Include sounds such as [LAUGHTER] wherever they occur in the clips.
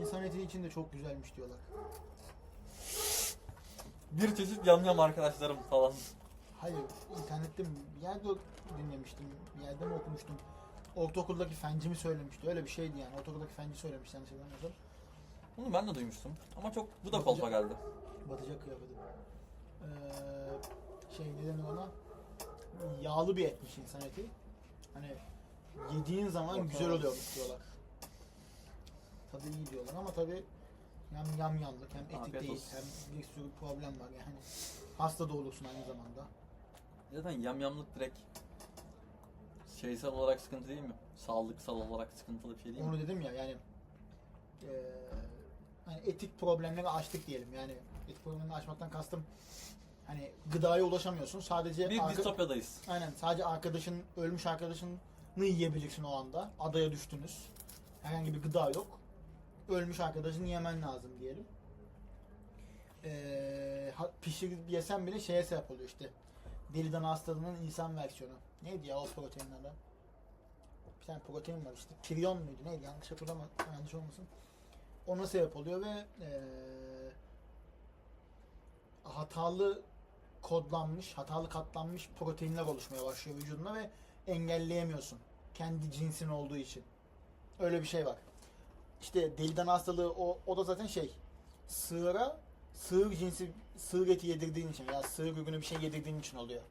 İnsan eti için de çok güzelmiş diyorlar. Bir çeşit yamyam arkadaşlarım falan. Hayır, internette mi- bir yerde dinlemiştim, bir yerde mi okumuştum. Ortaokuldaki fenci mi söylemişti, öyle bir şeydi yani. Ortaokuldaki fenci söylemiş, yanlış hatırlamıyorsam. Bunu ben de duymuştum. Ama çok bu da kolpa geldi. Batacak kıyafeti. Ee, şey ne denir ona? Yağlı bir etmiş insan eti. Hani yediğin zaman güzel oluyormuş diyorlar. Tadı iyi diyorlar ama tabi hem yam yanlık hem etik Afiyet değil olsun. hem bir sürü problem var yani. Hasta da olursun aynı zamanda. Zaten yamyamlık direkt şeysel olarak sıkıntı değil mi? Sağlıksal olarak sıkıntılı bir şey değil mi? Onu dedim ya yani eee hani etik problemleri aştık diyelim yani etik problemleri aşmaktan kastım hani gıdaya ulaşamıyorsun sadece Bir arka- distopyadayız. aynen sadece arkadaşın ölmüş arkadaşını yiyebilirsin o anda adaya düştünüz herhangi bir gıda yok ölmüş arkadaşını yemen lazım diyelim ha- pişirip yesen bile şeye sebep oluyor işte deli dana hastalığının insan versiyonu neydi ya o proteinin adı bir tane protein var işte. Prion muydu neydi yanlış hatırlama yanlış olmasın. Ona sebep oluyor ve eee, hatalı kodlanmış, hatalı katlanmış proteinler oluşmaya başlıyor vücuduna ve engelleyemiyorsun. Kendi cinsin olduğu için. Öyle bir şey var. İşte deli dana hastalığı o, o da zaten şey sığıra sığır cinsi sığır eti yedirdiğin için ya sığır ürünü bir şey yedirdiğin için oluyor.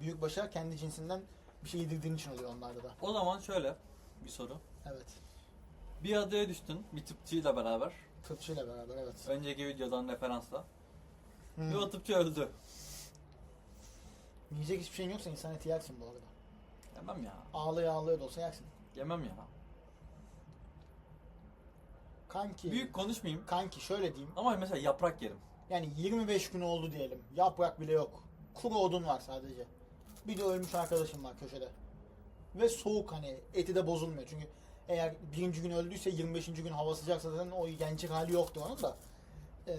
Büyükbaşa kendi cinsinden bir şey yedirdiğin için oluyor onlarda da. O zaman şöyle bir soru. Evet. Bir adaya düştün bir tıpçıyla beraber. Tıpçıyla beraber evet. Önceki videodan referansla. Hmm. Ve o tıpçı öldü. Yiyecek hiçbir şeyin yoksa insan eti yersin bu arada. Yemem ya. Ağlaya ağlaya da olsa yersin. Yemem ya. Kanki. Büyük konuşmayayım. Kanki şöyle diyeyim. Ama mesela yaprak yerim. Yani 25 gün oldu diyelim. Yaprak bile yok. Kuru odun var sadece. Bir de ölmüş arkadaşım var köşede. Ve soğuk hani eti de bozulmuyor. Çünkü eğer birinci gün öldüyse 25. gün hava sıcaksa zaten o gençlik hali yoktu onun da. Ee,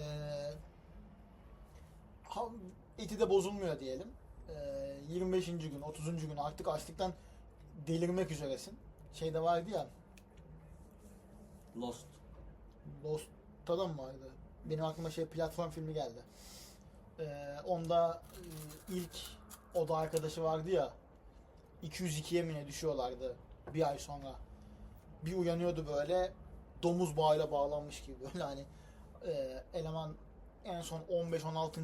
ha- eti de bozulmuyor diyelim. Ee, 25. gün, 30. gün artık açlıktan delirmek üzeresin. Şeyde vardı ya Lost. Lost'ta da mı vardı? Benim aklıma şey platform filmi geldi. Ee, onda e, ilk oda arkadaşı vardı ya 202'ye mi ne düşüyorlardı bir ay sonra. Bir uyanıyordu böyle domuz bağıyla bağlanmış gibi böyle hani e, eleman en son 15 16.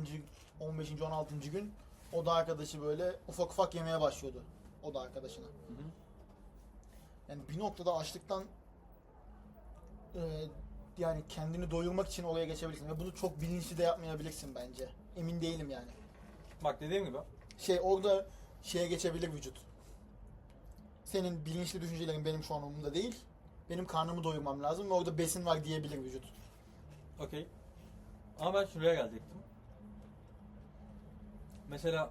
15. 16. gün oda arkadaşı böyle ufak ufak yemeye başlıyordu oda arkadaşına. Hı hı. Yani bir noktada açlıktan e, yani kendini doyurmak için oraya geçebilirsin ve bunu çok bilinçli de yapmayabilirsin bence. Emin değilim yani. Bak dediğim gibi. Şey orada şeye geçebilir vücut. Senin bilinçli düşüncelerin benim şu an umurumda değil. Benim karnımı doyurmam lazım ve orada besin var diyebilir vücut. Okey. Ama ben şuraya gelecektim. Mesela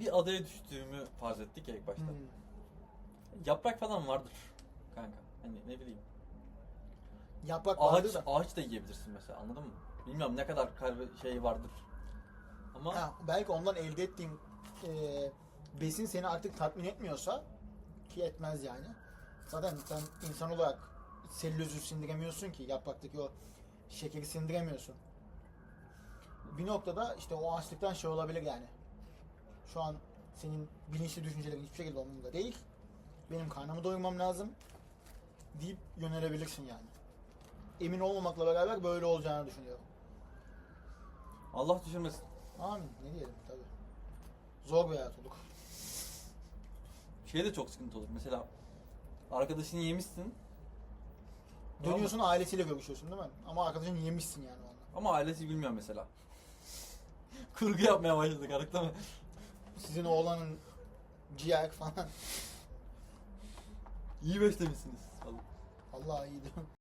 bir adaya düştüğümü farz ettik ya ilk başta. Hmm. Yaprak falan vardır kanka. Hani ne bileyim. Yaprak Ağaç, vardı da. ağaç da yiyebilirsin mesela anladın mı? Bilmiyorum ne kadar kalbi şey vardır. Ama Ha, belki ondan elde ettiğin e, besin seni artık tatmin etmiyorsa ki etmez yani. Zaten sen insan olarak selülozü sindiremiyorsun ki yapraktaki o şekeri sindiremiyorsun. Bir noktada işte o açlıktan şey olabilir yani. Şu an senin bilinçli düşüncelerin hiçbir şekilde umurumda değil. Benim karnımı doyurmam lazım deyip yönelebilirsin yani. Emin olmamakla beraber böyle olacağını düşünüyorum. Allah düşürmesin. Amin. Ne diyelim tabii. Zor bir hayat olur. Şey de çok sıkıntı olur. Mesela arkadaşını yemişsin Dönüyorsun ailesiyle görüşüyorsun değil mi? Ama arkadaşın yemişsin yani onu. ama ailesi bilmiyor mesela. [LAUGHS] Kurgu yapmaya başladık artık değil mi? Sizin oğlanın ciğer falan. İyi beslemişsiniz. Allah iyiydi.